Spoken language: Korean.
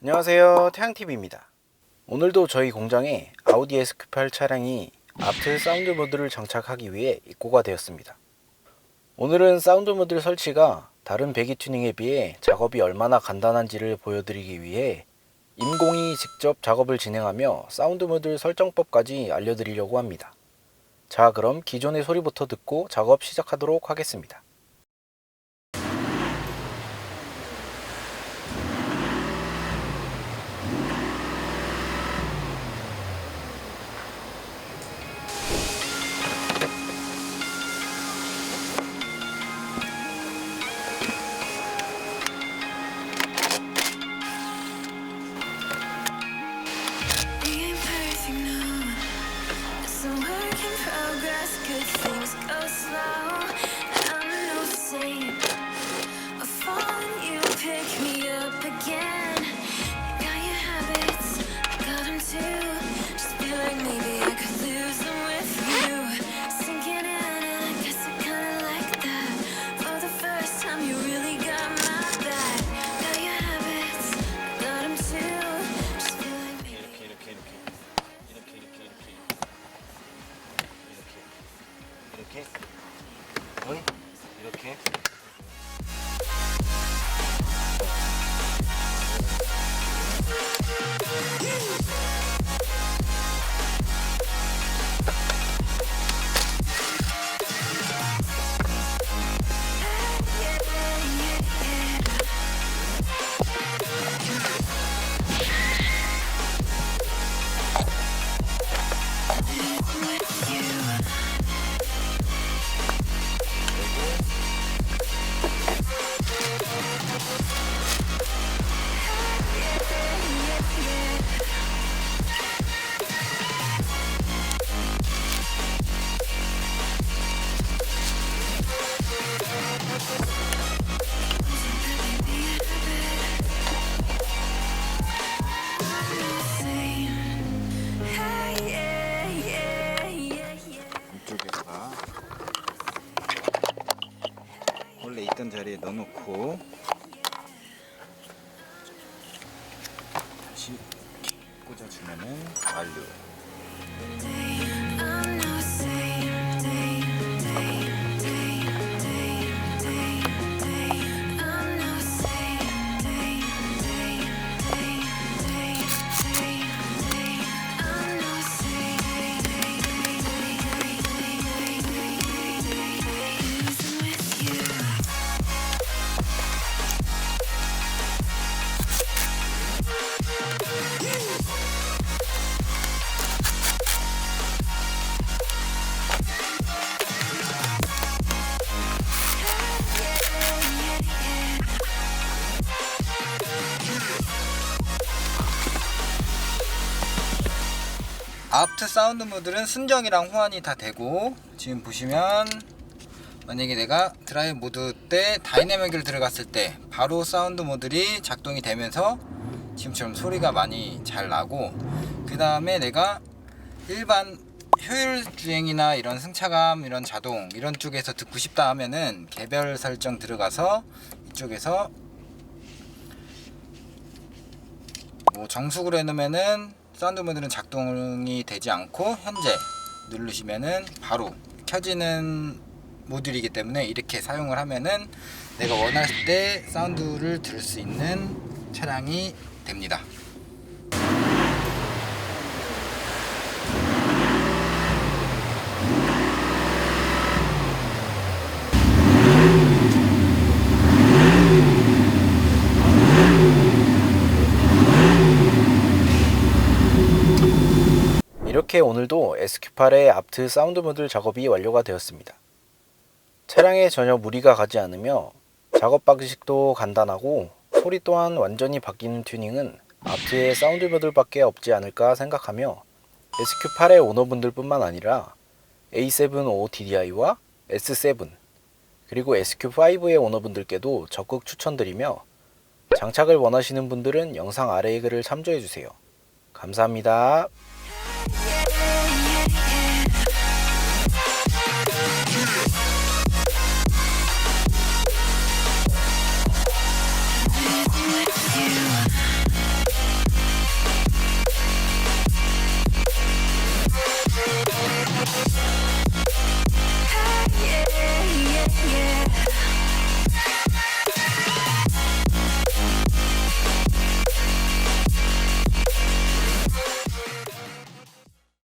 안녕하세요. 태양TV입니다. 오늘도 저희 공장에 아우디 SQ8 차량이 아트 사운드 모드를 장착하기 위해 입고가 되었습니다. 오늘은 사운드 모드 설치가 다른 배기 튜닝에 비해 작업이 얼마나 간단한지를 보여드리기 위해 임공이 직접 작업을 진행하며 사운드 모드 설정법까지 알려드리려고 합니다. 자 그럼 기존의 소리부터 듣고 작업 시작하도록 하겠습니다 이렇게. 어이 이렇게 원래 있던 자리에 넣어놓고 다시 꽂아주면은 완료. 아프트 사운드 모드는 순정이랑 호환이 다 되고 지금 보시면 만약에 내가 드라이브 모드 때 다이내믹을 들어갔을 때 바로 사운드 모드이 작동이 되면서 지금처럼 소리가 많이 잘 나고 그 다음에 내가 일반 효율 주행이나 이런 승차감 이런 자동 이런 쪽에서 듣고 싶다 하면은 개별 설정 들어가서 이쪽에서 뭐 정숙으로 해놓으면은 사운드 모드는 작동이 되지 않고 현재 누르시면은 바로 켜지는 모듈이기 때문에 이렇게 사용을 하면은 내가 원할 때 사운드를 들을 수 있는 차량이 됩니다. 이렇게 오늘도 SQ8의 앞트 사운드 모드 작업이 완료가 되었습니다. 차량에 전혀 무리가 가지 않으며 작업 방식도 간단하고 소리 또한 완전히 바뀌는 튜닝은 앞트의 사운드 모드밖에 없지 않을까 생각하며 SQ8의 오너분들 뿐만 아니라 A7 5TDI와 S7 그리고 SQ5의 오너분들께도 적극 추천드리며 장착을 원하시는 분들은 영상 아래의 글을 참조해주세요. 감사합니다.